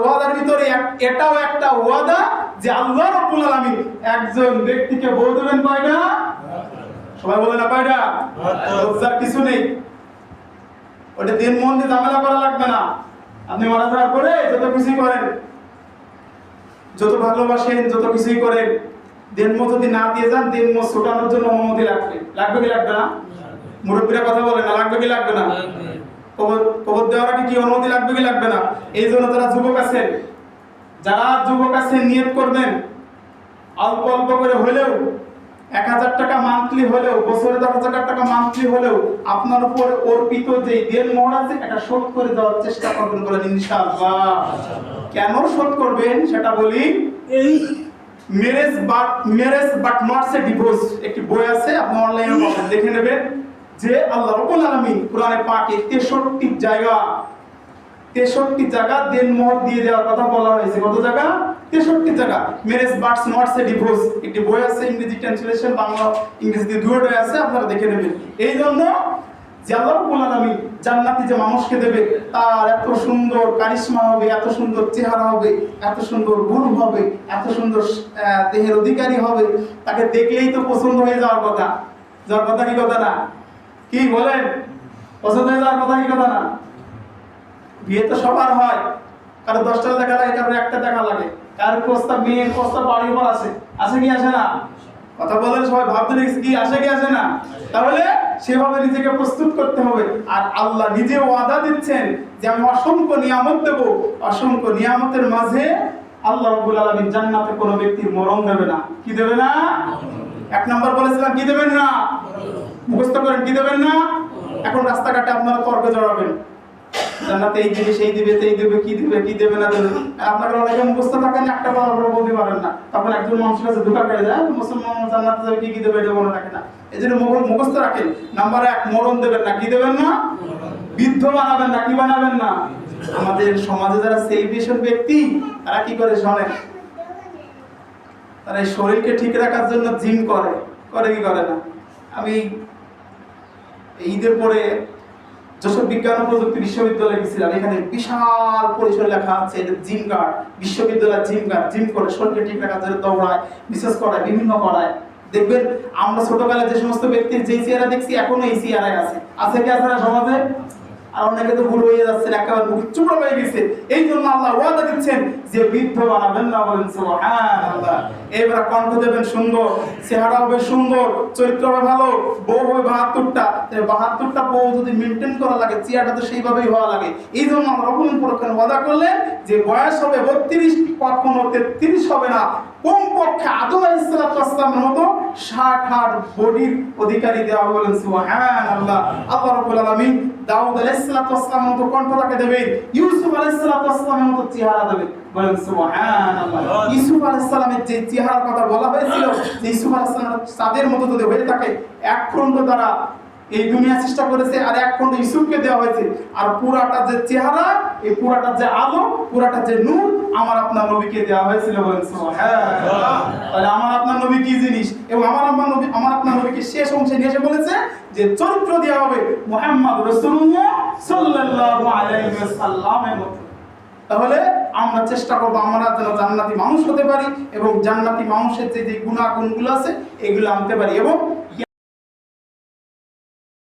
ওয়াদার ভিতরে এটাও একটা ওয়াদা যে আল্লাহ রাব্বুল আলামিন একজন ব্যক্তিকে বউ দেবেন কয়টা? সবাই বলে না কয়টা? লজ্জার কিছু নেই। ওটা দিন মন দিয়ে ঝামেলা করা লাগবে না। আপনি মারা যাওয়ার পরে যত কিছুই করেন যত ভালোবাসেন যত কিছুই করেন দেনমো যদি না দিয়ে যান দেনমো ছোটানোর জন্য অনুমতি লাগবে। লাগবে কি লাগবে না? মুরব্বীরা কথা বলে না লাগবে কি লাগবে না? কবর কবর দেওয়ার আগে কি অনুমতি লাগবে কি লাগবে না? এই জন্য যারা যুবক আছেন যারা যুবক আছেন নিয়ত করবেন। অল্প অল্প করে হলেও এক হাজার টাকা মান্থলি হলেও বছরে দশ হাজার টাকা মান্থলি হলেও আপনার উপর অর্পিত যে দেন মোহর আছে এটা শোধ করে দেওয়ার চেষ্টা করবেন বলেন ইনশাআল্লাহ। কেন শোধ করবেন? সেটা বলি এই marriage but marriage but not say divorce একটি বই আছে আপনি অনলাইনে দেখে নেবেন। যে আল্লাহ রাব্বুল আলামিন কোরআনে পাকে 63 জায়গা, তেষট্টি জায়গা দেন মোহর দিয়ে দেওয়ার কথা বলা হয়েছে। কত জায়গা? তেষট্টি জায়গা। Marriage buts not say divorce একটি বই আছে, ইংরেজি ট্রান্সলেশন বাংলা, ইংরেজিতে দুটোই আছে, আপনারা দেখে নেবেন। এই জন্য যে আল্লাহ রাব্বুল আলামিন জান্নাতি যে মানুষকে দেবে, তার এত সুন্দর কারিশমা হবে, এত সুন্দর চেহারা হবে, এত সুন্দর গুণ হবে, এত সুন্দর দেহের অধিকারী হবে। তাকে দেখলেই তো পছন্দ হয়ে যাওয়ার কথা। যাওয়ার কথা কি কথা না? কি বলেন? পছন্দ হয়ে যাওয়ার কথা কি কথা না? বিয়ে তো সবার হয়। কারও দশটা দেখা লাগে, কারও একটা দেখা লাগে। কারও প্রস্তাব মেয়ের প্রস্তাব বাড়ির উপর আসে আসে কি, আসে না? কথা বলেন, সবাই ভাবতে দেখছি কি, আসে কি, আসে না? তাহলে সেভাবে নিজেকে প্রস্তুত করতে হবে। আর আল্লাহ নিজে ওয়াদা দিচ্ছেন যে আমি অসংখ্য নিয়ামত দেব। অসংখ্য নিয়ামতের মাঝে আল্লাহ রাব্বুল আলামিন জান্নাতে কোনো ব্যক্তির মরণ দেবে না। কি দেবে না? এক নম্বর বলেছিলাম, কি দেবেন না? মুখস্থ করেন, কি দেবেন না? এখন রাস্তাঘাটে আপনারা তর্কে জড়াবেন। জান্নাতে এই দিবে, সেই দিবে সেই দিবে, কি দিবে, কি দেবে না দেবে। আপনারা অনেকে মুখস্থ থাকেন, একটা কথা আপনারা বলতে পারেন না। তখন একজন মানুষের কাছে ধোকা পেয়ে যায় মুসলমান জান্নাতে যাবে, কি কি দেবে এটা মনে রাখে না। এই জন্য মুখ- মুখস্থ রাখেন। নাম্বার এক, মরণ দেবেন না। কি দেবেন না? বৃদ্ধ বানাবেন না। কি বানাবেন না? আমাদের সমাজে যারা সেলিব্রেশন ব্যক্তি, তারা কি করে শোনেন তারা এই শরীরকে ঠিক রাখার জন্য জিম করে। করে কি করে না? আমি ঈদের পরে যশোর বিজ্ঞান প্রযুক্তি বিশ্ববিদ্যালয়ে গেছিলাম। এখানে বিশাল পরিসরে লেখা আছে, এটা জিম গার্ড, বিশ্ববিদ্যালয়ের জিম গার্ড, জিম করে শরীরকে ঠিক রাখার জন্য দৌড়ায়, বিশেষ করায় বিভিন্ন করায়। দেখবেন, আমরা ছোটবেলায় যে সমস্ত ব্যক্তির যেই চেহারা দেখছি, এখনও এই চেহারায় আছে। আছে কি আছে না সমাজে? আর অনেকে সুন্দর চেহারা হবে সুন্দর চরিত্র হবে ভালো, বউ বাহাত্তরটা। বাহাত্তরটা বউ যদি মেনটেন করা লাগে, চেহারাটা তো সেইভাবেই হওয়া লাগে। এই জন্য আমরা রকম ওয়াদা করলেন যে বয়স হবে বত্রিশ, কখনো তেত্রিশ হবে না। কমপক্ষে আদম আলাইসালামের মতো ষাট হাট বডির অধিকারী দেওয়া বলেন সুবহানাল্লাহ। আল্লাহ রাব্বুল আলামিন দাউদ আলাইসালামের মতো কণ্ঠ তাকে দেবেন ইউসুফ আলাইসালামের মতো চেহারা দেবে বলেন সুবহানাল্লাহ। ইউসুফ আলাইসালামের যে চেহারার কথা বলা হয়েছিল যে ইউসুফ আলাইসালাম তাদের মতো যদি হয়ে থাকে এক খণ্ড দ্বারা এই দুনিয়া চেষ্টা করেছে আর এক খণ্ড ইউসুফকে দেওয়া হয়েছে। আর পুরাটা যে চেহারা, এই পুরাটা যে আলো, পুরাটা যে নূর আমার আপনার নবীকে দেওয়া হয়েছিল বলেন তাহলে আমার আপনার নবী কি জিনিস? এবং আমার আপনার নবী আমার আপনার নবীকে শেষ অংশে নিয়ে এসে বলেছে যে চরিত্র দেওয়া হবে মুহাম্মদ রাসূলুল্লাহ সাল্লাল্লাহু আলাইহি ওয়াসাল্লামের মতো। তাহলে আমরা চেষ্টা করব আমরা যেন জান্নাতি মানুষ হতে পারি এবং জান্নাতি মানুষের যে যে গুণাগুণগুলো আছে, এগুলো আনতে পারি এবং